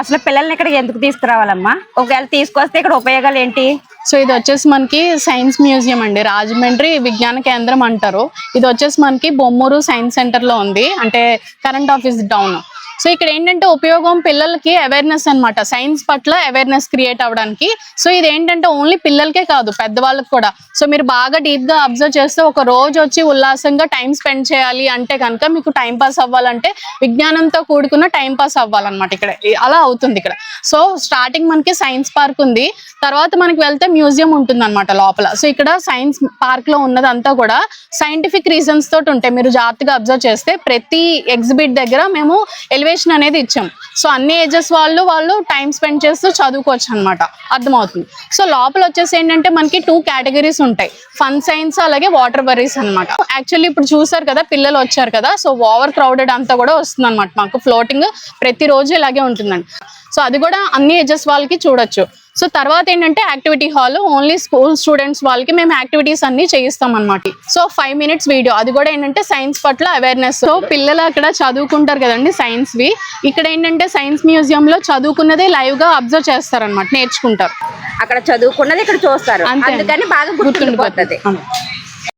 అసలు పిల్లల్ని ఇక్కడ ఎందుకు తీసుకురావాలమ్మా? ఒకవేళ తీసుకొస్తే ఇక్కడ ఉపయోగాలు ఏంటి? సో ఇది వచ్చేసి మనకి సైన్స్ మ్యూజియం అండి. రాజమండ్రి విజ్ఞాన కేంద్రం అంటారు. ఇది వచ్చేసి మనకి బొమ్మూరు సైన్స్ సెంటర్లో ఉంది. అంటే కరెంట్ ఆఫీస్ డౌన్. సో ఇక్కడ ఏంటంటే ఉపయోగం పిల్లలకి అవేర్నెస్ అన్నమాట. సైన్స్ పట్ల అవేర్నెస్ క్రియేట్ అవ్వడానికి. సో ఇది ఏంటంటే ఓన్లీ పిల్లలకే కాదు పెద్దవాళ్ళకి కూడా. సో మీరు బాగా డీప్గా అబ్జర్వ్ చేస్తే ఒక రోజు వచ్చి ఉల్లాసంగా టైం స్పెండ్ చేయాలి అంటే కనుక మీకు టైం పాస్ అవ్వాలంటే విజ్ఞానంతో కూడుకున్న టైం పాస్ అవ్వాలన్నమాట ఇక్కడ. అలా అవుతుంది ఇక్కడ. సో స్టార్టింగ్ మనకి సైన్స్ పార్క్ ఉంది. తర్వాత మనకి వెళ్తే మ్యూజియం ఉంటుంది అనమాట లోపల. సో ఇక్కడ సైన్స్ పార్క్లో ఉన్నదంతా కూడా సైంటిఫిక్ రీజన్స్ తోటి ఉంటాయి. మీరు జాగ్రత్తగా అబ్జర్వ్ చేస్తే ప్రతి ఎగ్జిబిట్ దగ్గర మేము ఎలివేషన్ అనేది ఇచ్చాం. సో అన్ని ఏజెస్ వాళ్ళు వాళ్ళు టైం స్పెండ్ చేస్తూ చదువుకోవచ్చు అనమాట అర్థమవుతుంది. సో లోపల వచ్చేసి ఏంటంటే మనకి టూ కేటగిరీస్ ఉంటాయి. ఫన్ సైన్స్ అలాగే వాటర్ బరీస్ అన్నమాట. యాక్చువల్లీ ఇప్పుడు చూసారు కదా పిల్లలు వచ్చారు కదా సో ఓవర్ క్రౌడెడ్ అంతా కూడా వస్తుంది అనమాట మాకు. ఫ్లోటింగ్ ప్రతిరోజు ఇలాగే ఉంటుందండి. సో అది కూడా అన్ని ఏజెస్ వాళ్ళకి చూడొచ్చు. సో తర్వాత ఏంటంటే activity hall only school students వాళ్ళకి మేము యాక్టివిటీస్ అన్ని చేయిస్తాం అనమాట సో ఫైవ్ మినిట్స్ వీడియో అది కూడా ఏంటంటే సైన్స్ పట్ల అవేర్నెస్ సో పిల్లలు అక్కడ చదువుకుంటారు కదండి సైన్స్ వి. ఇక్కడ ఏంటంటే సైన్స్ మ్యూజియం లో చదువుకున్నదే లైవ్గా అబ్జర్వ్ చేస్తారన్నమాట నేర్చుకుంటారు. అక్కడ చదువుకున్నది ఇక్కడ చూస్తారు. అంతే. అందుకని బాగా గుర్తుండిపోతుంది.